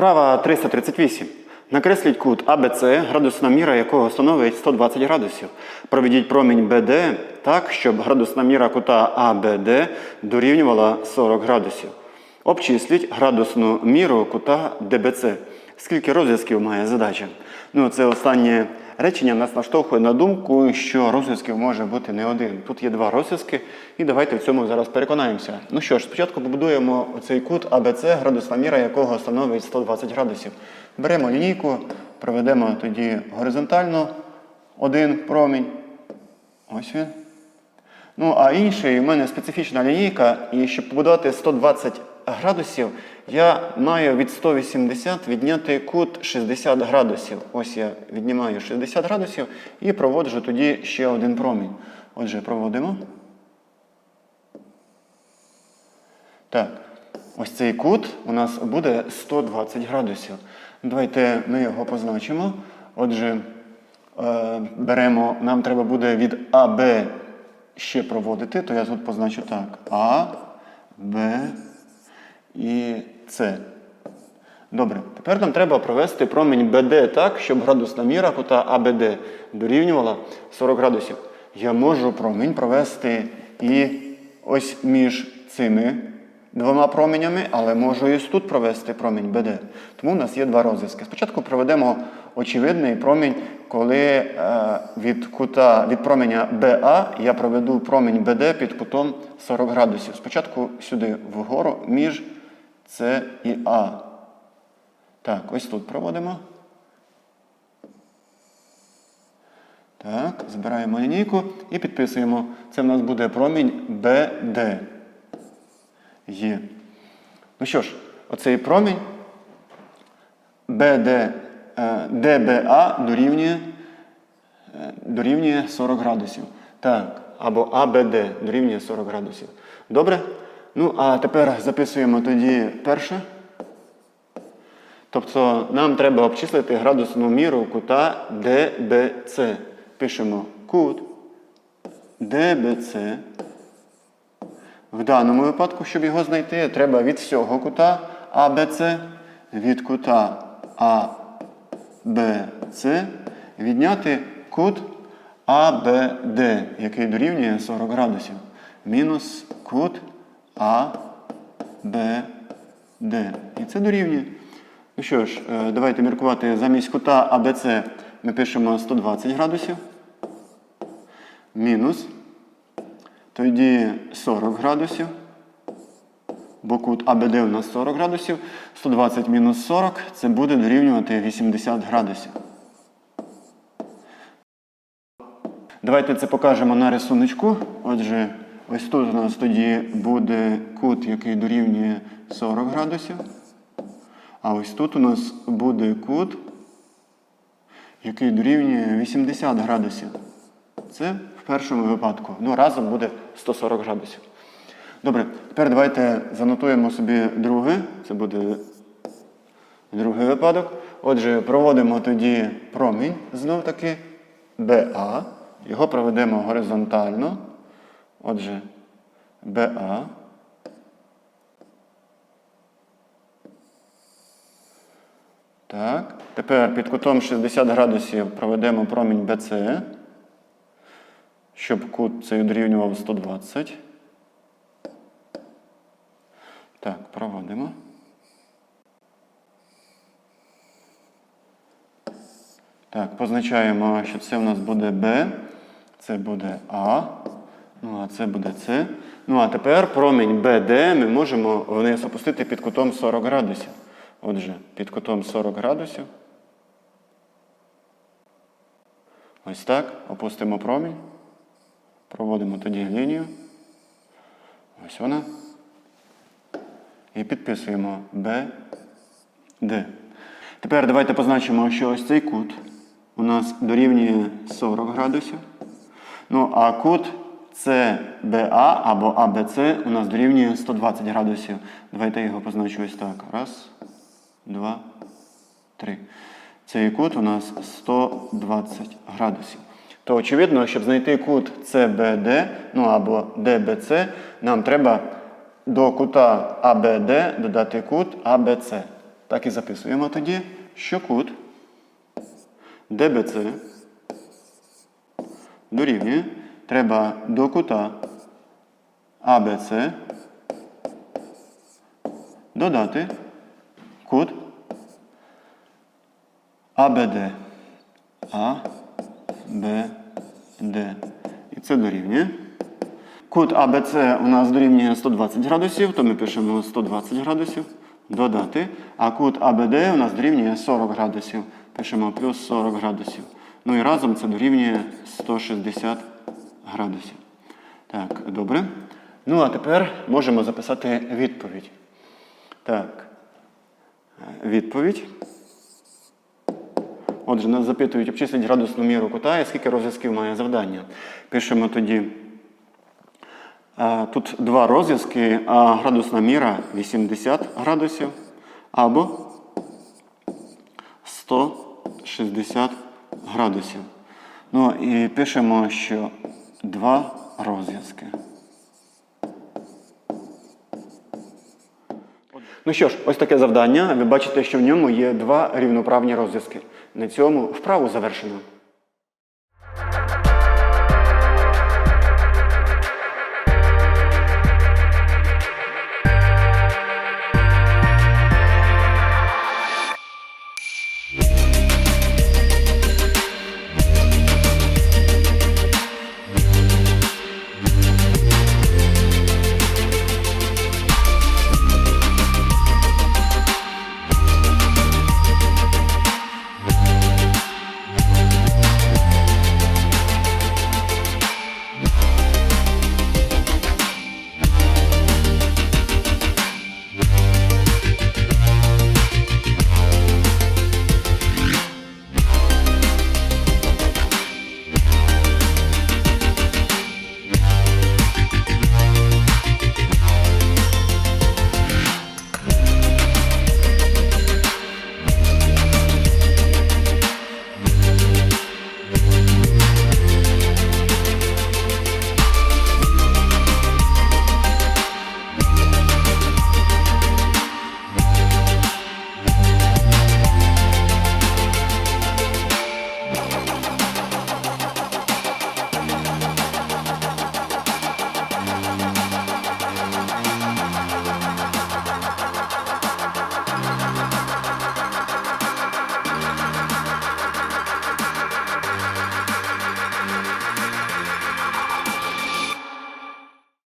Вправа 338. Накресліть кут АБЦ, градусна міра якого становить 120 градусів. Проведіть промінь БД так, щоб градусна міра кута АБД дорівнювала 40 градусів. Обчисліть градусну міру кута ДБЦ. Скільки розв'язків має задача? Ну, це останнє речення нас наштовхує на думку, що розв'язків може бути не один. Тут є два розв'язки, і давайте в цьому зараз переконаємося. Ну що ж, спочатку побудуємо оцей кут АБЦ, градусна міра якого становить 120 градусів. Беремо лінійку, проведемо тоді горизонтально один промінь. Ось він. Ну, а інший у мене специфічна лінійка, і щоб побудувати 120 градусів, я маю від 180 відняти кут 60 градусів. Ось я віднімаю 60 градусів і проводжу тоді ще один промінь. Отже, проводимо. Так, ось цей кут у нас буде 120 градусів. Давайте ми його позначимо. Отже, е, беремо, нам треба буде від АБ ще проводити, то я тут позначу так. А, Б і С. Добре, тепер нам треба провести промінь БД так, щоб градусна міра кута АБД дорівнювала 40 градусів. Я можу промінь провести і ось між цими двома променями, але можу і тут провести промінь БД. Тому у нас є два розв'язки. Спочатку проведемо очевидний промінь, коли е, від кута від променя БА я проведу промінь БД під кутом 40 градусів. Спочатку сюди вгору між С і А. Так, ось тут проводимо. Так, збираємо лінійку і підписуємо. Це в нас буде промінь БД. Є. Ну що ж, оцей промінь BD, е, DBA дорівнює, е, дорівнює 40 градусів. Так, або ABD дорівнює 40 градусів. Добре? Ну, а тепер записуємо тоді перше. Тобто нам треба обчислити градусну міру кута DBC. Пишемо кут DBC. В даному випадку, щоб його знайти, треба від всього кута АБЦ, від кута АБЦ відняти кут АБД, який дорівнює 40 градусів. Мінус кут АБД. І це дорівнює. Ну що ж, е, давайте міркувати замість кута АБЦ ми пишемо 120 градусів. Мінус. Тоді 40 градусів. Бо кут АБД у нас 40 градусів. 120 мінус 40 це буде дорівнювати 80 градусів. Давайте це покажемо на рисуночку. Отже, ось тут у нас тоді буде кут, який дорівнює 40 градусів. А ось тут у нас буде кут, який дорівнює 80 градусів. Це в першому випадку. Ну, разом буде 140 градусів. Добре, тепер давайте занотуємо собі друге. Це буде другий випадок. Отже, проводимо тоді промінь знов таки БА. Його проведемо горизонтально. Отже, БА. Так. Тепер під кутом 60 градусів проведемо промінь БЦ, щоб кут цей дорівнював 120. Так, проводимо. Так, позначаємо, що це у нас буде Б, це буде А, ну а це буде С. Ну а тепер промінь БД ми можемо вниз опустити під кутом 40 градусів. Отже, під кутом 40 градусів. Ось так. Опустимо промінь. Проводимо тоді лінію. Ось вона. І підписуємо B, D. Тепер давайте позначимо, що ось цей кут у нас дорівнює 40 градусів. Ну, а кут CBA або ABC у нас дорівнює 120 градусів. Давайте його позначу ось так. Раз, два, три. Цей кут у нас 120 градусів. То очевидно, щоб знайти кут CBD, ну або DBC, нам треба до кута ABD додати кут ABC. Так і записуємо тоді, що кут ДБЦ дорівнює. Треба до кута АБЦ додати кут АБД. А, Б, Д. І це дорівнює. Кут АБЦ у нас дорівнює 120 градусів, то ми пишемо 120 градусів. Додати. А кут АБД у нас дорівнює 40 градусів. Пишемо плюс 40 градусів. Ну і разом це дорівнює 160 градусів. Так, добре. Ну а тепер можемо записати відповідь. Так. Е, Відповідь. Отже, нас запитують, обчисліть градусну міру кута і скільки розв'язків має завдання. Пишемо тоді. е, Тут два розв'язки, а градусна міра 80 градусів або 160 градусів. Ну і пишемо, що два розв'язки. Ну що ж, ось таке завдання. Ви бачите, що в ньому є два рівноправні розв'язки. На цьому вправу завершено.